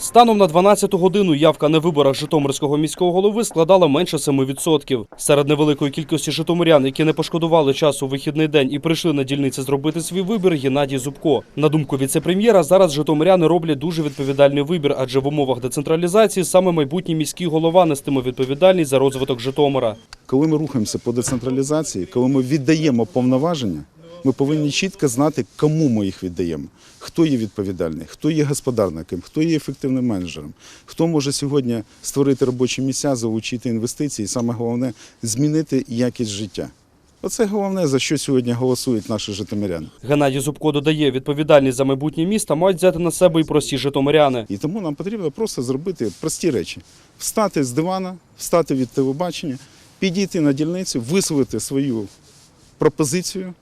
Станом на 12 годину явка на виборах Житомирського міського голови складала менше 7%. Серед невеликої кількості житомирян, які не пошкодували часу вихідний день і прийшли на дільниці зробити свій вибір, Геннадій Зубко. На думку віце-прем'єра, зараз житомиряни роблять дуже відповідальний вибір, адже в умовах децентралізації саме майбутній міський голова нестиме відповідальність за розвиток Житомира. Коли ми рухаємося по децентралізації, коли ми віддаємо повноваження, ми повинні чітко знати, кому ми їх віддаємо, хто є відповідальний, хто є господарником, хто є ефективним менеджером, хто може сьогодні створити робочі місця, залучити інвестиції, і саме головне змінити якість життя. Оце головне, за що сьогодні голосують наші житомиряни. Геннадій Зубко додає, відповідальність за майбутнє міста мають взяти на себе і прості житомиряни. І тому нам потрібно просто зробити прості речі: встати з дивана, встати від телебачення, підійти на дільницю, висловити свою пропозицію,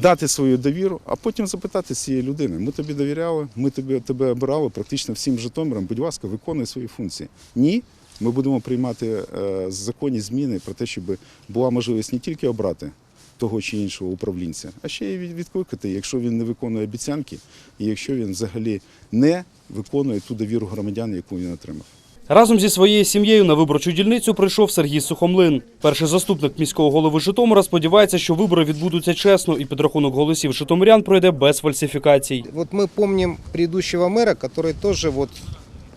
дати свою довіру, а потім запитати цієї людини: ми тобі довіряли, ми тобі тебе обирали практично всім Житомиром. Будь ласка, виконуй свої функції. Ні. Ми будемо приймати е, законні зміни про те, щоб була можливість не тільки обрати того чи іншого управлінця, а ще й відкликати, якщо він не виконує обіцянки, і якщо він взагалі не виконує ту довіру громадян, яку він отримав. Разом зі своєю сім'єю на виборчу дільницю прийшов Сергій Сухомлин. Перший заступник міського голови Житомира сподівається, що вибори відбудуться чесно і підрахунок голосів житомирян пройде без фальсифікацій. Вот мы помним предыдущего мэра, который тоже вот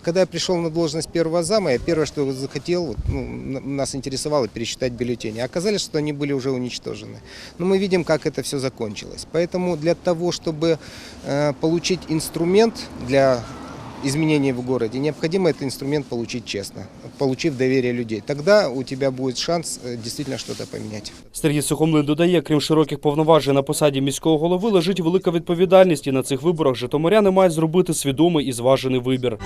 когда я пришел на должность первого зама, я первое, что захотел, вот, ну, н- нас интересовало пересчитать бюллетени. Оказалось, что они были уже уничтожены. Но мы видим, как это все закончилось. Поэтому для того, чтобы э, получить инструмент для изменений в городе, необходимо этот инструмент получить честно, получив доверие людей. Тогда у тебя будет шанс э, действительно что-то поменять. Сергій Сухомлин додає, крім широких повноважень на посаді міського голови, лежить велика відповідальність, і на цих виборах житомиряни мають зробити свідомий і зважений вибір.